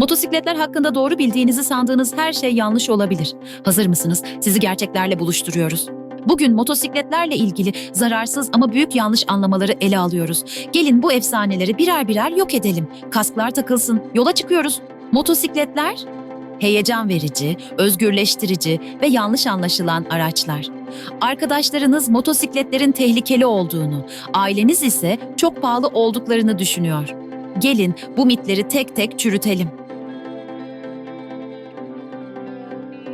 Motosikletler hakkında doğru bildiğinizi sandığınız her şey yanlış olabilir. Hazır mısınız? Sizi gerçeklerle buluşturuyoruz. Bugün motosikletlerle ilgili zararsız ama büyük yanlış anlamaları ele alıyoruz. Gelin bu efsaneleri birer birer yok edelim. Kasklar takılsın, yola çıkıyoruz. Motosikletler heyecan verici, özgürleştirici ve yanlış anlaşılan araçlar. Arkadaşlarınız motosikletlerin tehlikeli olduğunu, aileniz ise çok pahalı olduklarını düşünüyor. Gelin bu mitleri tek tek çürütelim.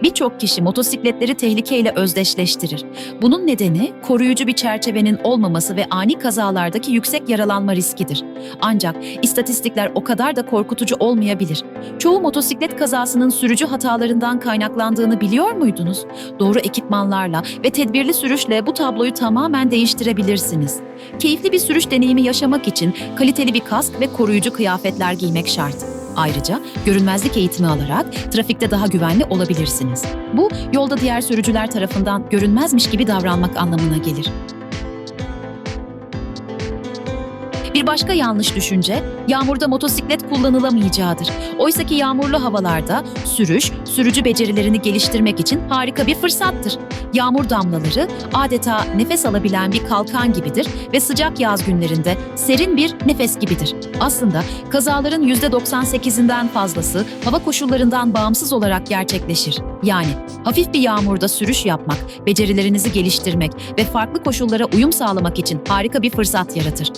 Birçok kişi motosikletleri tehlikeyle özdeşleştirir. Bunun nedeni koruyucu bir çerçevenin olmaması ve ani kazalardaki yüksek yaralanma riskidir. Ancak istatistikler o kadar da korkutucu olmayabilir. Çoğu motosiklet kazasının sürücü hatalarından kaynaklandığını biliyor muydunuz? Doğru ekipmanlarla ve tedbirli sürüşle bu tabloyu tamamen değiştirebilirsiniz. Keyifli bir sürüş deneyimi yaşamak için kaliteli bir kask ve koruyucu kıyafetler giymek şart. Ayrıca görünmezlik eğitimi alarak trafikte daha güvenli olabilirsiniz. Bu yolda diğer sürücüler tarafından görünmezmiş gibi davranmak anlamına gelir. Bir başka yanlış düşünce, yağmurda motosiklet kullanılamayacağıdır. Oysa ki yağmurlu havalarda sürüş, sürücü becerilerini geliştirmek için harika bir fırsattır. Yağmur damlaları adeta nefes alabilen bir kalkan gibidir ve sıcak yaz günlerinde serin bir nefes gibidir. Aslında kazaların %98'inden fazlası hava koşullarından bağımsız olarak gerçekleşir. Yani hafif bir yağmurda sürüş yapmak, becerilerinizi geliştirmek ve farklı koşullara uyum sağlamak için harika bir fırsat yaratır.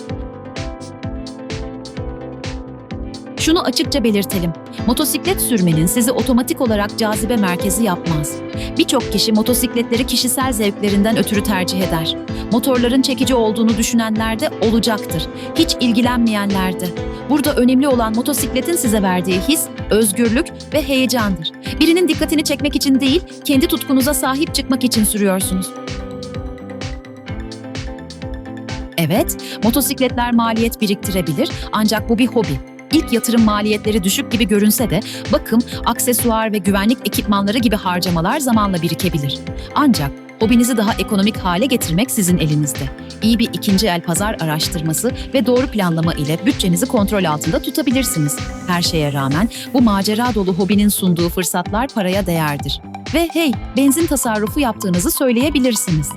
Şunu açıkça belirtelim. Motosiklet sürmenin sizi otomatik olarak cazibe merkezi yapmaz. Birçok kişi motosikletleri kişisel zevklerinden ötürü tercih eder. Motorların çekici olduğunu düşünenler de olacaktır. Hiç ilgilenmeyenler de. Burada önemli olan motosikletin size verdiği his, özgürlük ve heyecandır. Birinin dikkatini çekmek için değil, kendi tutkunuza sahip çıkmak için sürüyorsunuz. Evet, motosikletler maliyet biriktirebilir ancak bu bir hobi. İlk yatırım maliyetleri düşük gibi görünse de bakım, aksesuar ve güvenlik ekipmanları gibi harcamalar zamanla birikebilir. Ancak hobinizi daha ekonomik hale getirmek sizin elinizde. İyi bir ikinci el pazar araştırması ve doğru planlama ile bütçenizi kontrol altında tutabilirsiniz. Her şeye rağmen bu macera dolu hobinin sunduğu fırsatlar paraya değerdir. Ve hey, benzin tasarrufu yaptığınızı söyleyebilirsiniz.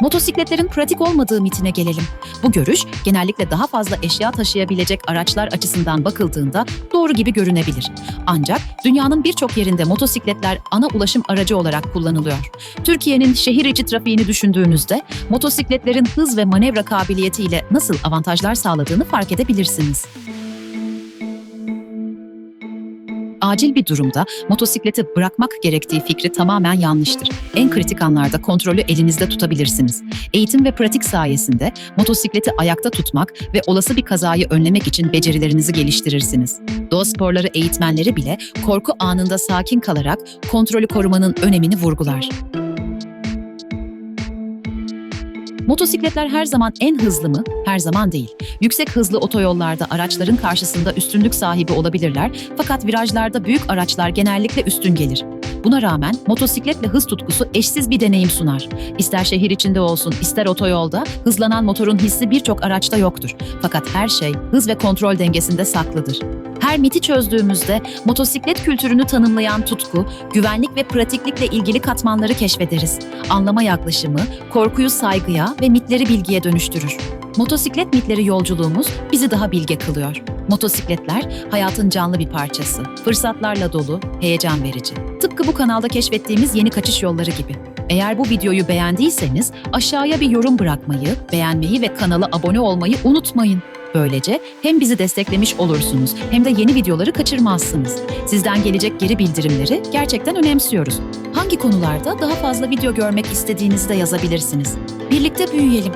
Motosikletlerin pratik olmadığı mitine gelelim. Bu görüş genellikle daha fazla eşya taşıyabilecek araçlar açısından bakıldığında doğru gibi görünebilir. Ancak dünyanın birçok yerinde motosikletler ana ulaşım aracı olarak kullanılıyor. Türkiye'nin şehir içi trafiğini düşündüğünüzde motosikletlerin hız ve manevra kabiliyetiyle nasıl avantajlar sağladığını fark edebilirsiniz. Acil bir durumda motosikleti bırakmak gerektiği fikri tamamen yanlıştır. En kritik anlarda kontrolü elinizde tutabilirsiniz. Eğitim ve pratik sayesinde motosikleti ayakta tutmak ve olası bir kazayı önlemek için becerilerinizi geliştirirsiniz. Doğa sporları eğitmenleri bile korku anında sakin kalarak kontrolü korumanın önemini vurgular. Motosikletler her zaman en hızlı mı? Her zaman değil. Yüksek hızlı otoyollarda araçların karşısında üstünlük sahibi olabilirler fakat virajlarda büyük araçlar genellikle üstün gelir. Buna rağmen motosikletle hız tutkusu eşsiz bir deneyim sunar. İster şehir içinde olsun, ister otoyolda hızlanan motorun hissi birçok araçta yoktur. Fakat her şey hız ve kontrol dengesinde saklıdır. Her miti çözdüğümüzde motosiklet kültürünü tanımlayan tutku, güvenlik ve pratiklikle ilgili katmanları keşfederiz. Anlama yaklaşımı, korkuyu saygıya ve mitleri bilgiye dönüştürür. Motosiklet mitleri yolculuğumuz bizi daha bilge kılıyor. Motosikletler hayatın canlı bir parçası. Fırsatlarla dolu, heyecan verici. Tıpkı bu kanalda keşfettiğimiz yeni kaçış yolları gibi. Eğer bu videoyu beğendiyseniz aşağıya bir yorum bırakmayı, beğenmeyi ve kanala abone olmayı unutmayın. Böylece hem bizi desteklemiş olursunuz hem de yeni videoları kaçırmazsınız. Sizden gelecek geri bildirimleri gerçekten önemsiyoruz. Hangi konularda daha fazla video görmek istediğinizi de yazabilirsiniz. Birlikte büyüyelim.